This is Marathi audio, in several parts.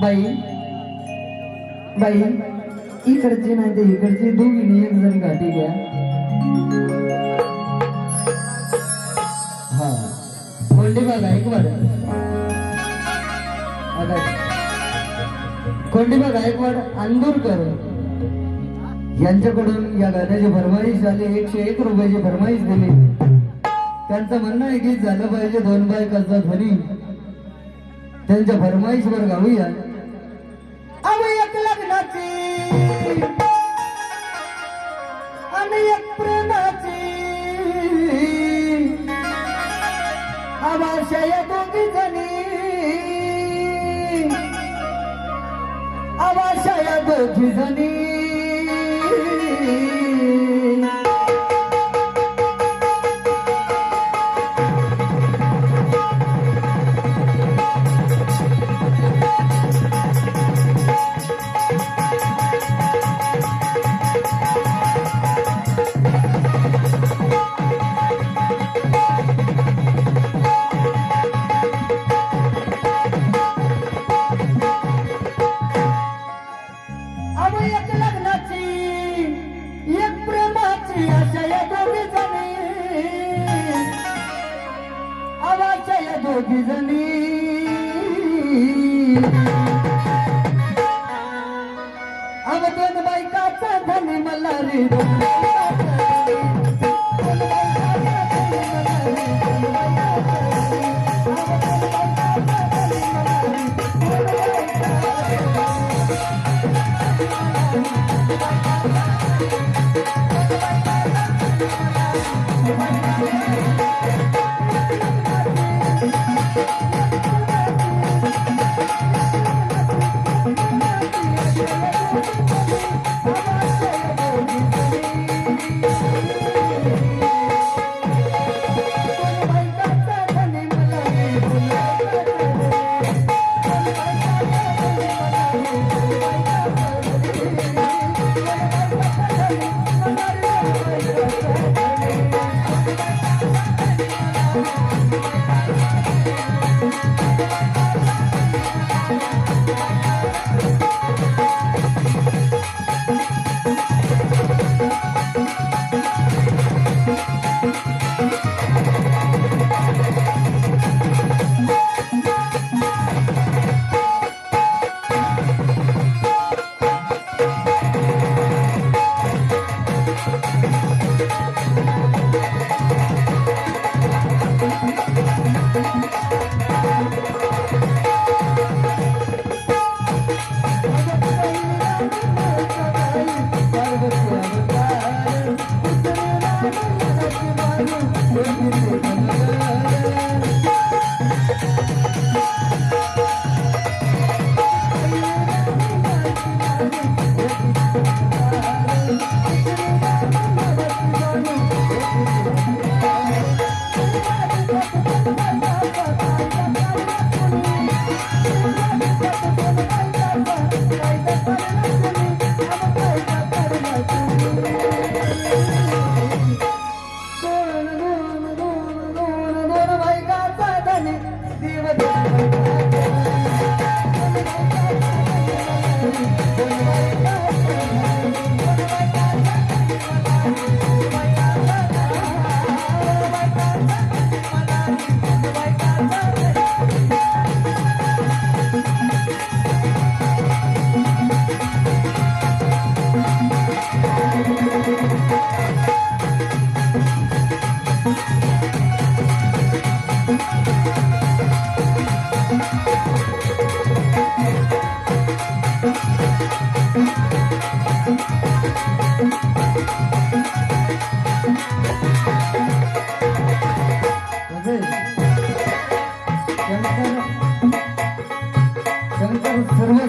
बाई बाई इकडची नाही ते इकडची दोघींनी एक जण गाठी घ्या हा. कोंडीबा गायकवाड आता एक गायकवाड अंदूरकर. यांच्याकडून या गाण्याची फरमाईश झाली. एकशे एक रुपयाची फरमाईश दिली. त्यांचं म्हणणं आहे की झालं पाहिजे दोन बायकाचा ध्वनी. त्यांच्या फरमाईशवर गाऊया. अहो एक लग्नाची. आणि एक प्रेमाची. आवाशय दोघी जणी. आवाशय दोघी जणी. दोघी जणी अव बायकाचा धनी मला रे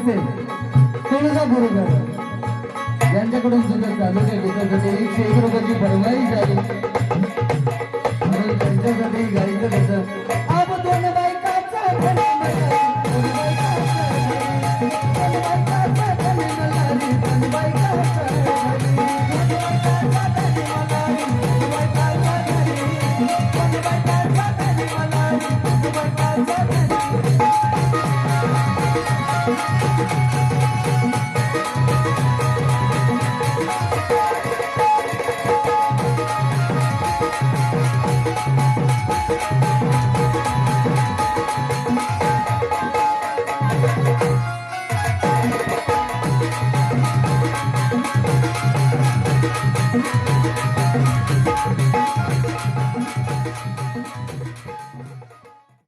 असते तुळजापूरकर यांच्याकडून सुद्धा तालुक्या गीतासाठी एकशे एक रुपयाची परवाई झाली म्हणून त्यांच्यासाठी गायचं कसं Bye.